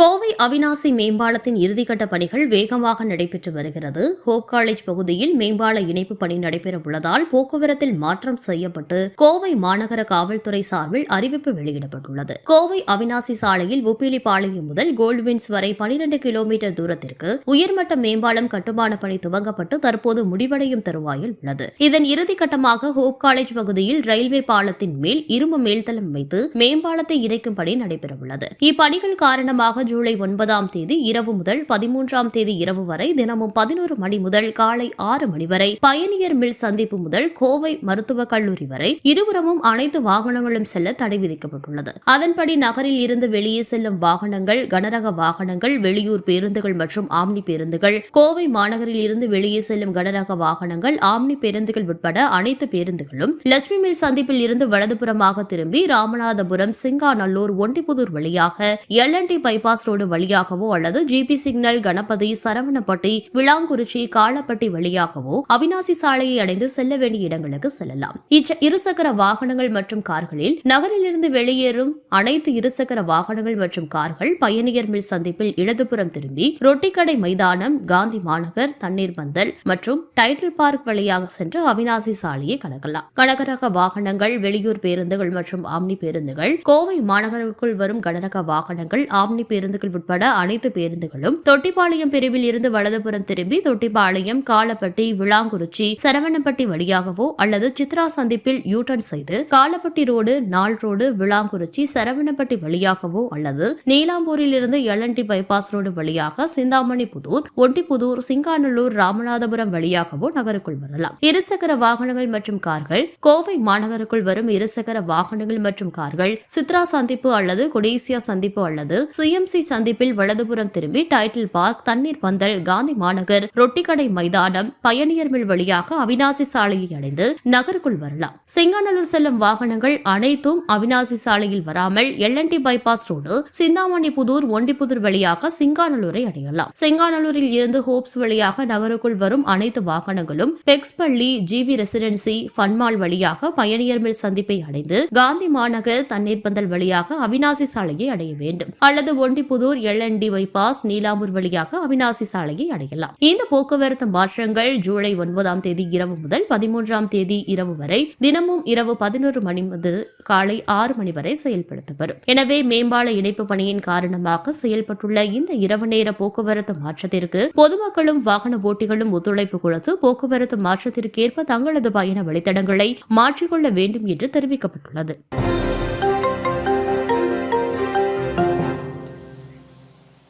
கோவை அவினாசி மேம்பாலத்தின் இறுதிக்கட்ட பணிகள் வேகமாக நடைபெற்று வருகிறது. ஹோப் காலேஜ் பகுதியில் மேம்பால இணைப்பு பணி நடைபெற உள்ளதால் போக்குவரத்தில் மாற்றம் செய்யப்பட்டு கோவை மாநகர காவல்துறை சார்பில் அறிவிப்பு வெளியிடப்பட்டுள்ளது. கோவை அவினாசி சாலையில் உப்பிலிப்பாளையம் முதல் கோல்ட்வின்ஸ் வரை 12 கிலோமீட்டர் தூரத்திற்கு உயர்மட்ட மேம்பாலம் கட்டுமான பணி துவங்கப்பட்டு தற்போது முடிவடையும் தருவாயில் உள்ளது. இதன் இறுதிக்கட்டமாக ஹோப் காலேஜ் பகுதியில் ரயில்வே பாலத்தின் மேல் இரும்பு மேல்தளம் வைத்து மேம்பாலத்தை இணைக்கும் பணி நடைபெறவுள்ளது. இப்பணிகள் காரணமாக ஜூலை ஒன்பதாம் தேதி இரவு முதல் பதிமூன்றாம் தேதி இரவு வரை தினமும் பதினோரு மணி முதல் காலை ஆறு மணி வரை பயணியர் மில் சந்திப்பு முதல் கோவை மருத்துவக் கல்லூரி வரை இருபுறமும் அனைத்து வாகனங்களும் செல்ல தடை விதிக்கப்பட்டுள்ளது. அதன்படி நகரில் இருந்து வெளியே செல்லும் வாகனங்கள் கனரக வாகனங்கள் வெளியூர் பேருந்துகள் மற்றும் ஆம்னி பேருந்துகள் கோவை மாநகரில் இருந்து வெளியே செல்லும் கனரக வாகனங்கள் ஆம்னி பேருந்துகள் உட்பட அனைத்து பேருந்துகளும் லட்சுமி மில் சந்திப்பில் இருந்து வலதுபுறமாக திரும்பி ராமநாதபுரம் சிங்காநல்லூர் ஒண்டிப்புதூர் வழியாக எல்என்டி பைபாஸ் பைபாஸ் ரோடு வழியாகவோ அல்லது ஜிபி சிக்னல் கணபதி சரவணப்பட்டி விளாங்குறிச்சி காலப்பட்டி வழியாகவோ அவினாசி சாலையை அடைந்து செல்ல வேண்டிய இடங்களுக்கு செல்லலாம். இருசக்கர வாகனங்கள் மற்றும் கார்களில் நகரிலிருந்து வெளியேறும் அனைத்து இருசக்கர வாகனங்கள் மற்றும் கார்கள் பயணியர் மில் சந்திப்பில் இடதுபுறம் திரும்பி ரொட்டிக்கடை மைதானம் காந்தி மாநகர் தண்ணீர் பந்தல் மற்றும் டைட்டில் பார்க் வழியாக சென்று அவினாசி சாலையை கடக்கலாம். கனகரக வாகனங்கள் வெளியூர் பேருந்துகள் மற்றும் ஆம்னி பேருந்துகள் கோவை மாநகருக்குள் வரும் கனரக வாகனங்கள் ஆம்னி பேருந்து பேருந்துகள் உட்பட அனைத்து பேருந்துகளும் தொட்டிப்பாளையம் பிரிவில் இருந்து வலதுபுறம் திரும்பி தொட்டிப்பாளையம் காலப்பட்டி விளாங்குறிச்சி சரவணப்பட்டி வழியாகவோ அல்லது சித்ரா சந்திப்பில் யூட்டர்ன் செய்து காலப்பட்டி ரோடு நாள் ரோடு விளாங்குறிச்சி சரவணப்பட்டி வழியாகவோ அல்லது நீலாம்பூரில் இருந்து எல்என்டி பைபாஸ் ரோடு வழியாக சிந்தாமணி புதூர் ஒட்டிப்புதூர் சிங்காநல்லூர் ராமநாதபுரம் வழியாகவோ நகருக்குள் வரலாம். இருசக்கர வாகனங்கள் மற்றும் கார்கள் கோவை மாநகருக்குள் வரும் இருசக்கர வாகனங்கள் மற்றும் கார்கள் சித்ரா சந்திப்பு அல்லது கொடேசியா சந்திப்பு அல்லது டிஎம்சி சந்திப்பில் வலதுபுறம் திரும்பி டைட்டில் பார்க் தண்ணீர் பந்தல் காந்தி மாநகர் ரொட்டிக்கடை மைதானம் பயணியர் மில் வழியாக அவினாசி சாலையை அடைந்து நகருக்குள் வரலாம். சிங்காநல்லூர் செல்லும் வாகனங்கள் அனைத்தும் அவினாசி சாலையில் வராமல் L and T bypass road Chinthamani Pudur Ondipudur வழியாக சிங்காநல்லூரை அடையலாம். சிங்காநல்லூரில் இருந்து ஹோப்ஸ் வழியாக நகருக்குள் வரும் அனைத்து வாகனங்களும் பெக்ஸ்பள்ளி ஜிவி ரெசிடென்சி ஃபன்மால் வழியாக பயணியர் மில் சந்திப்பை அடைந்து காந்தி மாநகர் தண்ணீர் பந்தல் வழியாக அவினாசி சாலையை அடைய வேண்டும். அல்லது ஒண்டிப்புதூர் டி பைபாஸ் நீலாம்பூர் வழியாக அவினாசி சாலையை அடையலாம். இந்த போக்குவரத்து மாற்றங்கள் ஜூலை ஒன்பதாம் தேதி இரவு முதல் பதிமூன்றாம் தேதி இரவு வரை தினமும் இரவு பதினோரு மணி முதல் காலை ஆறு மணி வரை செயல்படுத்தப்படும். எனவே மேம்பால இணைப்பு பணியின் காரணமாக செயல்பட்டுள்ள இந்த இரவு நேர போக்குவரத்து மாற்றத்திற்கு பொதுமக்களும் வாகன ஓட்டிகளும் ஒத்துழைப்பு கொடுத்து போக்குவரத்து மாற்றத்திற்கேற்ப தங்களது பயண வழித்தடங்களை மாற்றிக்கொள்ள வேண்டும் என்று தெரிவிக்கப்பட்டுள்ளது.